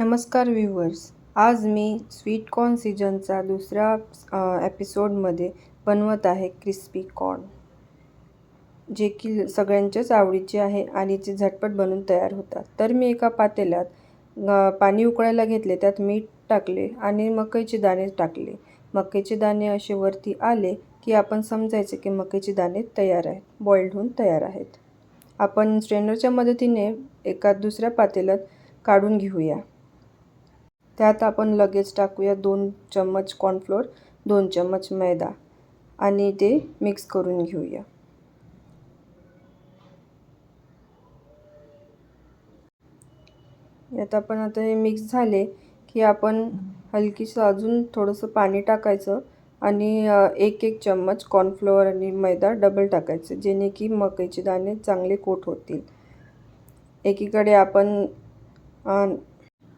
नमस्कार व्ह्यूवर्स. आज मी sweet corn सीजनचा दुसऱ्या एपिसोडमध्ये बनवत आहे क्रिस्पी कॉर्न जे की सगळ्यांच्याच आवडीचे आहे आणि ते झटपट बनून तयार होतात. तर मी एका पातेल्यात पाणी उकळायला घेतले त्यात मीठ टाकले आणि मकईचे दाणे टाकले. मकईचे दाणे असे वरती आले की आपण समजायचे की मकईचे दाणे तयार आहेत बॉईल्ड होऊन तयार आहेत. आपण स्ट्रेनरच्या मदतीने एका दुसऱ्या पातेल्यात काढून घेऊया. त्यात आपण लगेच टाकूया दोन चम्मच कॉर्नफ्लोअर दोन चम्मच मैदा आणि ते मिक्स करून घेऊया. यात आपण आता हे मिक्स झाले की आपण हलकीसं अजून थोडंसं पाणी टाकायचं आणि एक एक चम्मच कॉर्नफ्लोअर आणि मैदा डबल टाकायचं जेणे की मकईचे दाणे चांगले कोट होतील. एकीकडे आपण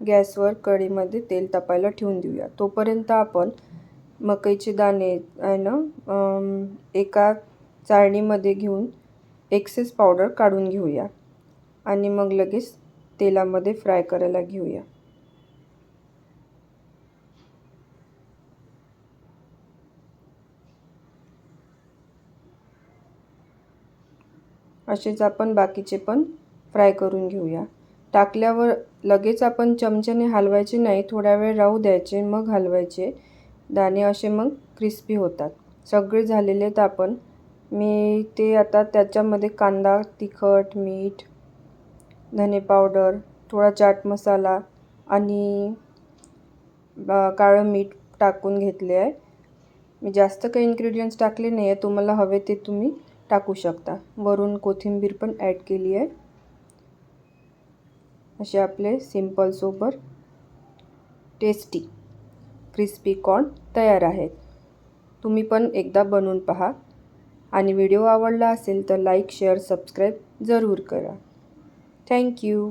गॅसवर कढईमध्ये तेल तापायला ठेवून देऊया. तोपर्यंत आपण मकईचे दाणे आहे ना एका चाळणीमध्ये घेऊन एक्सेस पावडर काढून घेऊया. आणि मग लगेच तेलामध्ये फ्राय करायला घेऊया. असेच आपण बाकीचे पण फ्राय करून घेऊया. टाकल्यावर लगेच आपण चमच्याने हलवायचे नाही थोड्या वेळ राहू द्यायचे मग हलवायचे. दाणे असे मग क्रिस्पी होतात. सगळे झालेले आहेत आपण. मी ते आता त्याच्यामध्ये कांदा तिखट मीठ धने पावडर थोडा चाट मसाला आणि काळं मीठ टाकून घेतले आहे. मी जास्त काही इन्ग्रेडियंट्स टाकले नाही आहे तुम्हाला हवे ते तुम्ही टाकू शकता. वरून कोथिंबीर पण ॲड केली आहे. असे आपले simple sober tasty crispy corn तयार आहेत. तुम्ही पण एकदा बनवून पहा. आणि व्हिडिओ आवडला असेल तर लाईक शेअर सबस्क्राईब जरूर करा. थँक्यू